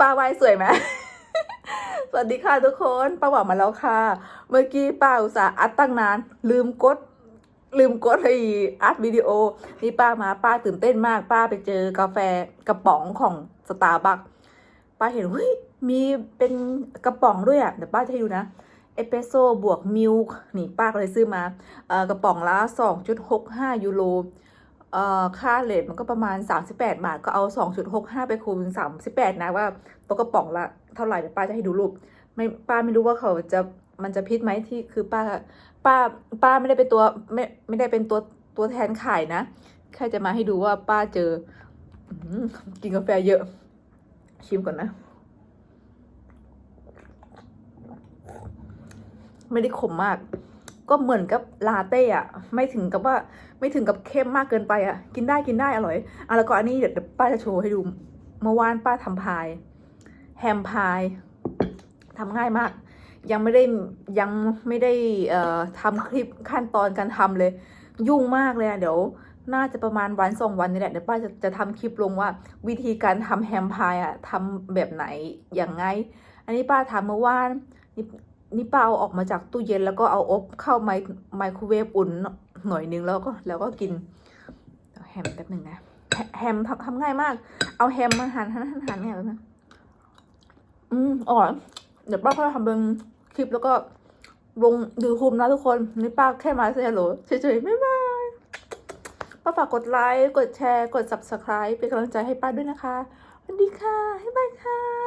ป้าไว้สวยไหม สวัสดีค่ะทุกคนป้าหวานมาแล้วค่ะ เมื่อกี้ป้าอุตส่าห์อัดตั้งนาน ลืมกด ลืมกดไออัดวิดีโอ นี่ป้ามาป้าตื่นเต้นมาก ป้าไปเจอกาแฟกระป๋องของสตาร์บัคป้าเห็นเฮ้ยมีเป็นกระป๋องด้วยอะเดี๋ยวป้าจะให้ดูนะเอสเปรสโซ่บวกมิลค์นี่ป้าก็เลยซื้อมาเอ่อกระป๋องละ2.65ยูโร ค่าเลทมันก็ประมาณ 38 บาท ก็เอา 2.65 ไปคูณ 38 นะว่าตัวกระป๋องละเท่าไหร่เดี๋ยวป้าจะให้ดูรูปไม่ป้าไม่รู้ว่าเขาจะมันจะพิษไหมที่คือป้าป้าป้าไม่ได้เป็นตัวไม่ไม่ได้เป็นตัวตัวแทนขายนะแค่จะมาให้ดูว่าป้าเจอกินกาแฟเยอะ ชิมก่อนนะ ไม่ได้ขมมาก ก็เหมือนกับลาเต้อะไม่ถึงกับว่าไม่ถึงกับเข้มมากเกินไปอะ่ะกินได้กินได้อร่อยอะแล้วก็อันนี้เดี๋ยวป้าจะโชว์ให้ดูเมื่อวานป้าทำพาย แฮมพายทำง่ายมาก ยังไม่ได้ยังไม่ได้เอ่อทำคลิปขั้นตอนการทำเลย ยุ่งมากเลยเดี๋ยวน่าจะประมาณวันสองวันนี่แหละเดี๋ยวป้าจะจะทำคลิปลงว่า วิธีการทำแฮมพายอะทำแบบไหนอย่างไง อันนี้ป้าทำเมื่อวาน นี่ป้าเอาออกมาจากตู้เย็นแล้วก็เอาอบเข้าไมไมโครเวฟอุ่นหน่อยนึงแล้วก็แล้วก็กินแฮมแป๊บหนึ่งนะแฮมทำทำง่ายมาก เอาแฮมมาหั่นหั่นหั่นหั่นเนี่ยนะอืมอร่อยเดี๋ยวป้าค่อยทำเป็นคลิปแล้วก็ลงยูทูบนะทุกคนนี่ป้าแค่มาเซลโลเฉยๆไม่บายป้าฝากกดไลค์กดแชร์กด subscribe เป็นกำลังใจให้ป้าด้วยนะคะสวัสดีค่ะบ๊ายบายค่ะ